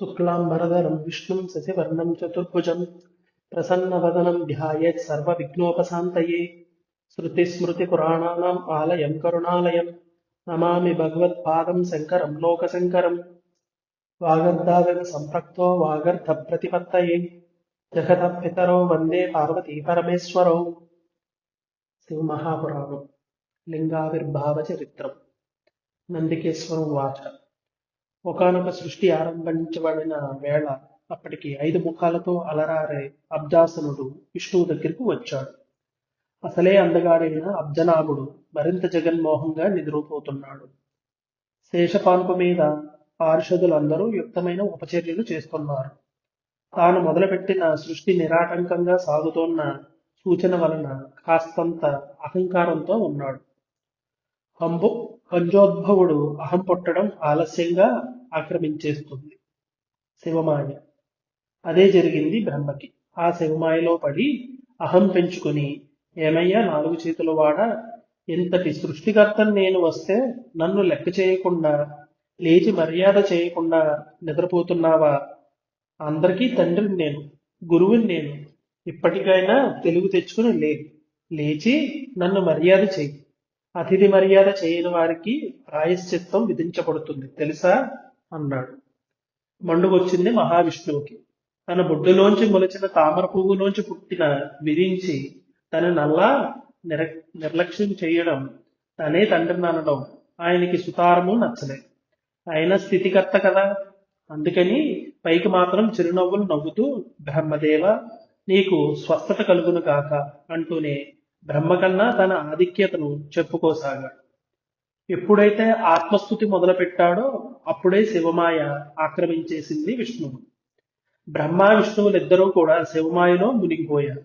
शुक्लाम्बरधरं विष्णुं शशिवर्णं चतुर्भुजं प्रसन्नवदनं ध्यायेत् सर्वविघ्नोपशान्तये श्रुतिस्मृतिपुराणानाम् आलयं करुणालयं नमामि भगवत्पादं शङ्करं लोकशङ्करं वागर्धाविव सम्पृक्तो वागर्धप्रतिपत्तये जगतः पितरौ वन्दे पार्वती परमेश्वरौ శివమహాపురాణం లింగావిర్భావ చరిత్రం నందికేశ్వరం వాచ ఒకనొక సృష్టి ఆరంభించబడిన వేళ అప్పటికి ఐదు ముఖాలతో అలరారే అబ్దాసనుడు విష్ణువు దగ్గరికి వచ్చాడు. అసలే అందగాడైన అబ్జనాభుడు మరింత జగన్మోహంగా నిద్రపోతున్నాడు. శేషపాన్పు మీద పార్షదులందరూ యుక్తమైన ఉపచర్యలు చేస్తున్నారు తాను మొదలుపెట్టిన సృష్టి నిరాటంకంగా సాగుతోన్న సూచన వలన కాస్తంత అహంకారంతో ఉన్నాడు. హంబు హంజోద్భవుడు అహం పుట్టడం ఆలస్యంగా ఆక్రమించేస్తుంది. శివమాయ. అదే జరిగింది బ్రహ్మకి. ఆ శివమాయలో పడి అహం పెంచుకుని ఏమయ్యా నాలుగు చేతుల వాడ? ఇంతటి సృష్టికర్తను నేను వస్తే నన్ను లెక్క చేయకుండా లేచి మర్యాద చేయకుండా నిద్రపోతున్నావా? అందరికీ తండ్రిని నేను గురువుని నేను. ఇప్పటికైనా తెలుగు తెచ్చుకుని లే లేచి నన్ను మర్యాద చేయి. అతిథి మర్యాద చేయని వారికి ప్రాయశ్చిత్తం విధించబడుతుంది. తెలుసా? అన్నాడు. మండుగొచ్చింది మహావిష్ణువుకి. తన బొడ్డులోంచి మొలిచిన తామర పువ్వులోంచి పుట్టిన విరించి తన నల్లా నిర నిర్లక్ష్యం చేయడం తనే తండ్రిని అనడం ఆయనకి సుతారము నచ్చలేదు ఆయన స్థితికర్త కదా. అందుకని పైకి మాత్రం చిరునవ్వులు నవ్వుతూ బ్రహ్మదేవ నీకు స్వస్థత కలుగును కాక అంటూనే బ్రహ్మకన్నా తన ఆధిక్యతను చెప్పుకోసాగాడు. ఎప్పుడైతే ఆత్మస్థుతి మొదలుపెట్టాడో అప్పుడే శివమాయ ఆక్రమించేసింది విష్ణువు. బ్రహ్మ విష్ణువులిద్దరూ కూడా శివమాయలో మునిగిపోయారు.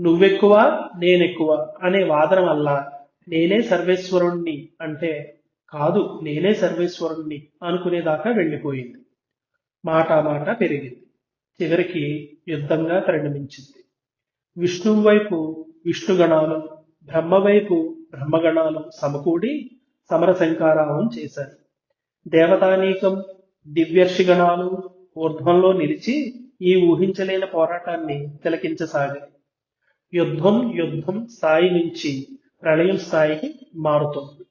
నువ్వెక్కువ నేనెక్కువ అనే వాదన వల్ల నేనే సర్వేశ్వరుణ్ణి అంటే కాదు నేనే సర్వేశ్వరుణ్ణి అనుకునేదాకా వెళ్ళిపోయింది. మాట మాట పెరిగింది. చివరికి యుద్ధంగా పరిణమించింది. విష్ణువు వైపు విష్ణుగణాలు బ్రహ్మ వైపు బ్రహ్మగణాలు సమకూడి సమరశంకారావం చేశారు దేవతానీకం దివ్యర్షిగణాలు ఊర్ధ్వంలో నిలిచి ఈ ఊహించలేని పోరాటాన్ని తిలకించసాగాయి. యుద్ధం యుద్ధం స్థాయి నుంచి ప్రళయం స్థాయికి మారుతుంది.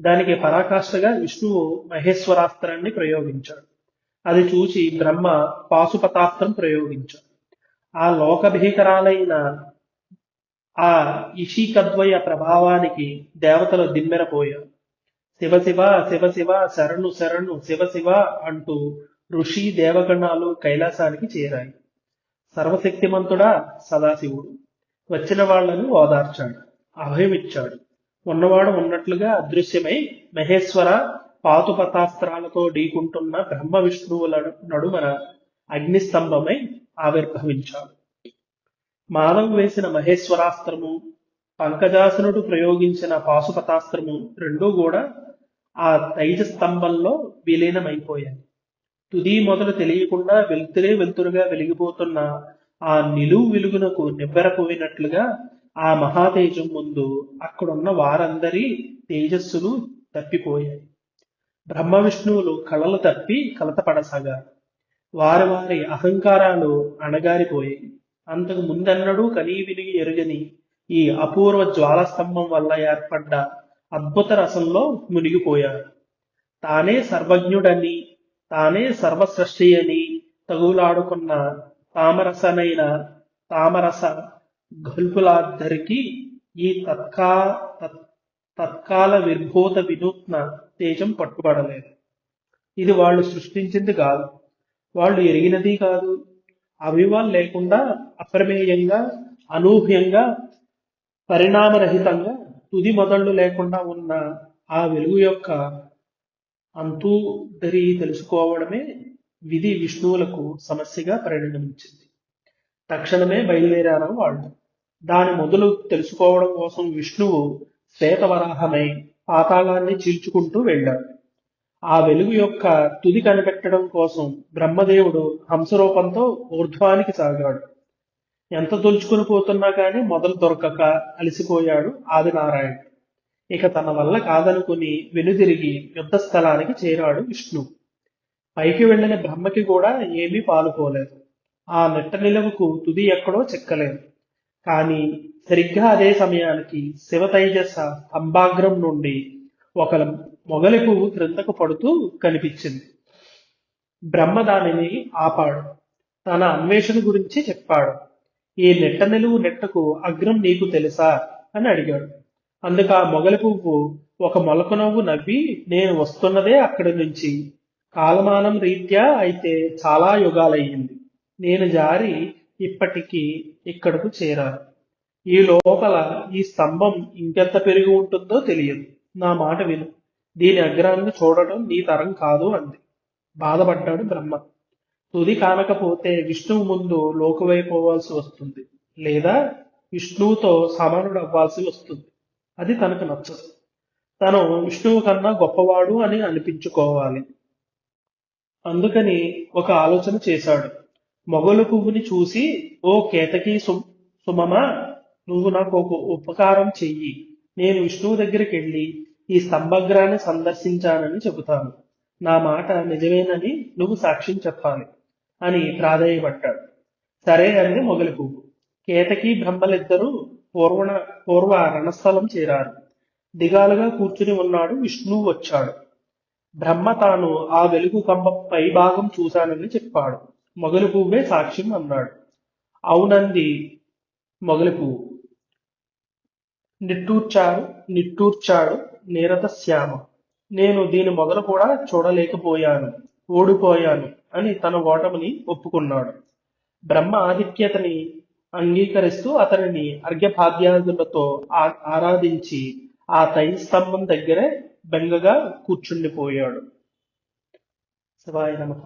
దానికి పరాకాష్ఠగా విష్ణువు మహేశ్వరాస్త్రాన్ని ప్రయోగించాడు. అది చూసి బ్రహ్మ పాశుపతాస్త్రం ప్రయోగించాడు. ఆ లోకభీకరాలైన ఆ ఇషికద్వయ ప్రభావానికి దేవతలు దిమ్మెరపోయారు. శివ శివ శివ శివ శరణు శరణు శివ శివ అంటూ ఋషి దేవగణాలు కైలాసానికి చేరాయి. సర్వశక్తిమంతుడా సదాశివుడు. వచ్చిన వాళ్ళను ఓదార్చాడు అభయమిచ్చాడు. ఉన్నవాడు ఉన్నట్లుగా అదృశ్యమై మహేశ్వర పాతుపతాస్త్రాలతో ఢీకుంటున్న బ్రహ్మ విష్ణువుల నడుమన అగ్నిస్తంభమై ఆవిర్భవించాడు. మానవ వేసిన మహేశ్వరాస్త్రము పంకజాసనుడు ప్రయోగించిన పాశుపతాస్త్రము రెండూ కూడా ఆ తైజ స్తంభంలో విలీనమైపోయాయి. తుది మొదలు తెలియకుండా వెలుతురే వెలుతురుగా వెలిగిపోతున్న ఆ నిలువు వెలుగునకు నివ్వెరపోయినట్లుగా ఆ మహాతేజం ముందు అక్కడున్న వారందరి తేజస్సులు తప్పిపోయాయి. బ్రహ్మ విష్ణువులు కళలు తప్పి కలతపడసాగారు. వారి వారి అహంకారాలు అణగారిపోయాయి. అంతకు ముందన్నడూ కనీ వినిగి ఎరుగని ఈ అపూర్వ జ్వాలస్తంభం వల్ల ఏర్పడ్డ అద్భుత రసంలో మునిగిపోయారు తానే సర్వజ్ఞుడని తానే సర్వసృష్టి అని తగులాడుకున్న తామరసనైన తామరస గల్పులాద్దరికి ఈ తత్కా తత్కాల విర్భూత వినూత్న తేజం పట్టుబడలేదు. ఇది వాళ్ళు సృష్టించింది కాదు. వాళ్ళు ఎరిగినది కాదు. అవివాల్ లేకుండా అప్రమేయంగా అనూహ్యంగా పరిణామరహితంగా తుది మొదళ్ళు లేకుండా ఉన్న ఆ వెలుగు యొక్క అంతూ దరి తెలుసుకోవడమే విధి విష్ణువులకు సమస్యగా పరిణమించింది. తక్షణమే బయలుదేరారు వాళ్ళు. దాని మొదలు తెలుసుకోవడం కోసం విష్ణువు శ్వేతవరాహమై పాతాళాన్ని చీల్చుకుంటూ వెళ్ళాడు. ఆ వెలుగు యొక్క తుది కనిపెట్టడం కోసం బ్రహ్మదేవుడు హంసరూపంతో ఊర్ధ్వానికి సాగాడు. ఎంత తొలుచుకుని పోతున్నా కానీ మొదలు దొరకక అలసిపోయాడు ఆదినారాయణ. ఇక తన వల్ల కాదనుకుని వెనుదిరిగి యుద్ధ స్థలానికి చేరాడు విష్ణు. పైకి వెళ్ళిన బ్రహ్మకి కూడా ఏమీ పాలుపోలేదు. ఆ నెట్ట నిలవుకు తుది ఎక్కడో చెక్కలేదు. కానీ సరిగ్గా అదే సమయానికి శివతైజస స్తంభాగ్రం నుండి ఒక మొగలి పువ్వు క్రిందకు పడుతూ కనిపించింది. బ్రహ్మ దానిని ఆపాడు. తన అన్వేషణ గురించి చెప్పాడు. ఈ నెట్ట నిలువు నెట్టకు అగ్రం నీకు తెలుసా? అని అడిగాడు. అందుకు ఆ మొగలి పువ్వు ఒక మొలక నవ్వు నవ్వి నేను వస్తున్నదే అక్కడి నుంచి. కాలమానం రీత్యా అయితే చాలా యుగాలయ్యింది. నేను జారి ఇప్పటికీ ఇక్కడకు చేరాను. ఈ లోపల ఈ స్తంభం ఇంకెంత పెరిగి ఉంటుందో తెలియదు. నా మాట విను. దీని అగ్రాన్ని చూడటం నీ తరం కాదు అంది. బాధపడ్డాడు బ్రహ్మ. తుది కానకపోతే విష్ణువు ముందు లోకువైపోవాల్సి వస్తుంది. లేదా విష్ణువుతో సమానుడు అవ్వాల్సి వస్తుంది. అది తనకు నచ్చదు. తను విష్ణువు కన్నా గొప్పవాడు అని అనిపించుకోవాలి. అందుకని ఒక ఆలోచన చేశాడు. మొగలు పువ్వుని చూసి ఓ కేతకి సు సుమమా నువ్వు నాకు ఒక ఉపకారం చెయ్యి. నేను విష్ణువు దగ్గరికి వెళ్ళి ఈ స్తంభగ్రాన్ని సందర్శించానని చెబుతాను. నా మాట నిజమేనని నువ్వు సాక్ష్యం చెప్పాలి. అని ప్రాధేయపడ్డాడు. సరే అంది మొగలి పువ్వు కేతకి బ్రహ్మలిద్దరూ పూర్వణ పూర్వ రణస్థలం చేరారు. దిగాలుగా కూర్చుని ఉన్నాడు విష్ణువు వచ్చాడు. బ్రహ్మ తాను ఆ వెలుగు కంబ పై భాగం చూశానని చెప్పాడు. మొగలి పువ్వే సాక్ష్యం అన్నాడు. అవునంది మొగలి పువ్వు నిట్టూర్చాడు నిట్టూర్చాడు నీరత శ్యామ. నేను దీని మొదలు కూడా చూడలేకపోయాను. ఓడిపోయాను అని తన ఓటమిని ఒప్పుకున్నాడు. బ్రహ్మ ఆధిక్యతని అంగీకరిస్తూ అతనిని అర్ఘ్యపాద్యాదులతో ఆరాధించి ఆ తై స్తంభం దగ్గరే బెంగగా కూర్చుండిపోయాడు. శివాయ నమః.